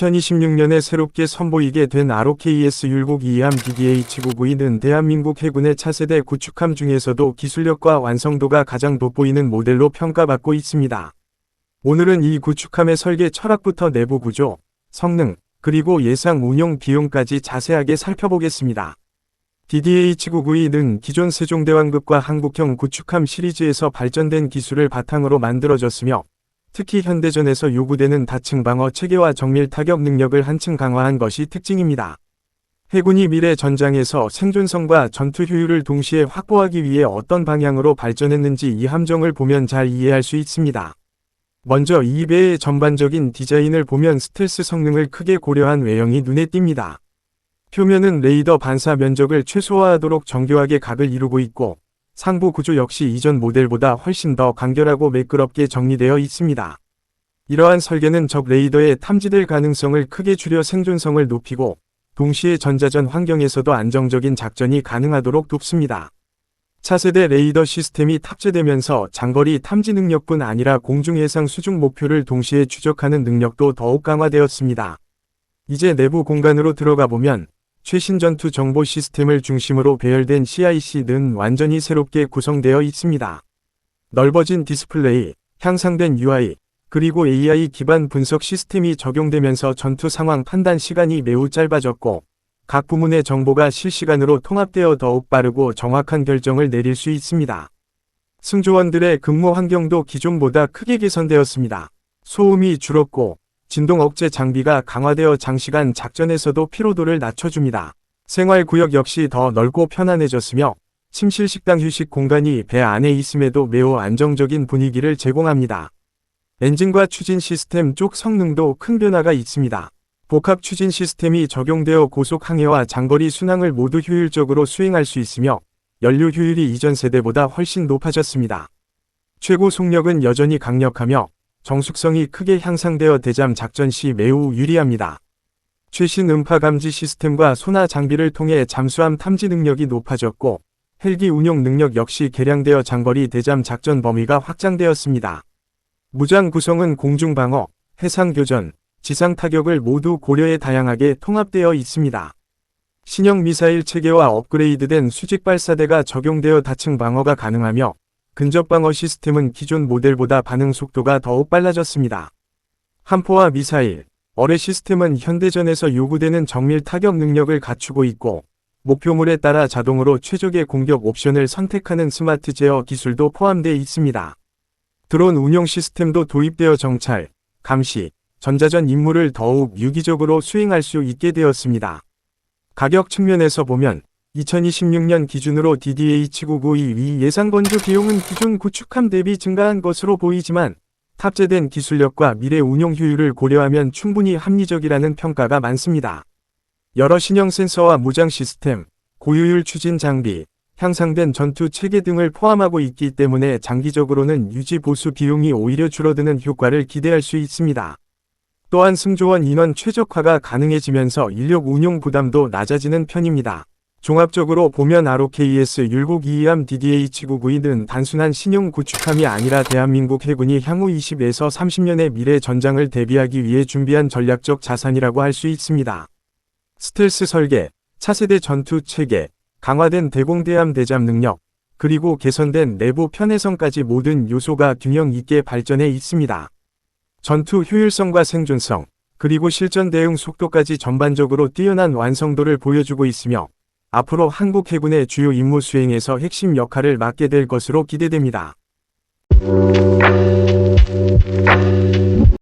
2026년에 새롭게 선보이게 된 ROKS 율곡 2함 DDH-99는 대한민국 해군의 차세대 구축함 중에서도 기술력과 완성도가 가장 돋보이는 모델로 평가받고 있습니다. 오늘은 이 구축함의 설계 철학부터 내부 구조, 성능, 그리고 예상 운용 비용까지 자세하게 살펴보겠습니다. DDH-99는 기존 세종대왕급과 한국형 구축함 시리즈에서 발전된 기술을 바탕으로 만들어졌으며 특히 현대전에서 요구되는 다층 방어 체계와 정밀 타격 능력을 한층 강화한 것이 특징입니다. 해군이 미래 전장에서 생존성과 전투 효율을 동시에 확보하기 위해 어떤 방향으로 발전했는지 이 함정을 보면 잘 이해할 수 있습니다. 먼저 이 배의 전반적인 디자인을 보면 스텔스 성능을 크게 고려한 외형이 눈에 띕니다. 표면은 레이더 반사 면적을 최소화하도록 정교하게 각을 이루고 있고 상부 구조 역시 이전 모델보다 훨씬 더 간결하고 매끄럽게 정리되어 있습니다. 이러한 설계는 적 레이더의 탐지될 가능성을 크게 줄여 생존성을 높이고 동시에 전자전 환경에서도 안정적인 작전이 가능하도록 돕습니다. 차세대 레이더 시스템이 탑재되면서 장거리 탐지 능력뿐 아니라 공중 해상 수중 목표를 동시에 추적하는 능력도 더욱 강화되었습니다. 이제 내부 공간으로 들어가 보면 최신 전투 정보 시스템을 중심으로 배열된 CIC는 완전히 새롭게 구성되어 있습니다. 넓어진 디스플레이, 향상된 UI, 그리고 AI 기반 분석 시스템이 적용되면서 전투 상황 판단 시간이 매우 짧아졌고, 각 부문의 정보가 실시간으로 통합되어 더욱 빠르고 정확한 결정을 내릴 수 있습니다. 승조원들의 근무 환경도 기존보다 크게 개선되었습니다. 소음이 줄었고, 진동 억제 장비가 강화되어 장시간 작전에서도 피로도를 낮춰줍니다. 생활구역 역시 더 넓고 편안해졌으며 침실 식당 휴식 공간이 배 안에 있음에도 매우 안정적인 분위기를 제공합니다. 엔진과 추진 시스템 쪽 성능도 큰 변화가 있습니다. 복합 추진 시스템이 적용되어 고속 항해와 장거리 순항을 모두 효율적으로 수행할 수 있으며 연료 효율이 이전 세대보다 훨씬 높아졌습니다. 최고 속력은 여전히 강력하며 정숙성이 크게 향상되어 대잠 작전 시 매우 유리합니다. 최신 음파 감지 시스템과 소나 장비를 통해 잠수함 탐지 능력이 높아졌고 헬기 운용 능력 역시 개량되어 장거리 대잠 작전 범위가 확장되었습니다. 무장 구성은 공중 방어, 해상 교전, 지상 타격을 모두 고려해 다양하게 통합되어 있습니다. 신형 미사일 체계와 업그레이드된 수직 발사대가 적용되어 다층 방어가 가능하며 근접 방어 시스템은 기존 모델보다 반응 속도가 더욱 빨라졌습니다. 함포와 미사일, 어뢰 시스템은 현대전에서 요구되는 정밀 타격 능력을 갖추고 있고 목표물에 따라 자동으로 최적의 공격 옵션을 선택하는 스마트 제어 기술도 포함되어 있습니다. 드론 운용 시스템도 도입되어 정찰, 감시, 전자전 임무를 더욱 유기적으로 수행할 수 있게 되었습니다. 가격 측면에서 보면 2026년 기준으로 DDH-992 예상 건조 비용은 기존 구축함 대비 증가한 것으로 보이지만 탑재된 기술력과 미래 운용 효율을 고려하면 충분히 합리적이라는 평가가 많습니다. 여러 신형 센서와 무장 시스템, 고효율 추진 장비, 향상된 전투 체계 등을 포함하고 있기 때문에 장기적으로는 유지 보수 비용이 오히려 줄어드는 효과를 기대할 수 있습니다. 또한 승조원 인원 최적화가 가능해지면서 인력 운용 부담도 낮아지는 편입니다. 종합적으로 보면 ROKS 율곡 2함 DDH-992는 단순한 신용 구축함이 아니라 대한민국 해군이 향후 20에서 30년의 미래 전장을 대비하기 위해 준비한 전략적 자산이라고 할 수 있습니다. 스텔스 설계, 차세대 전투 체계, 강화된 대공대함 대잠 능력, 그리고 개선된 내부 편해성까지 모든 요소가 균형 있게 발전해 있습니다. 전투 효율성과 생존성, 그리고 실전 대응 속도까지 전반적으로 뛰어난 완성도를 보여주고 있으며 앞으로 한국 해군의 주요 임무 수행에서 핵심 역할을 맡게 될 것으로 기대됩니다.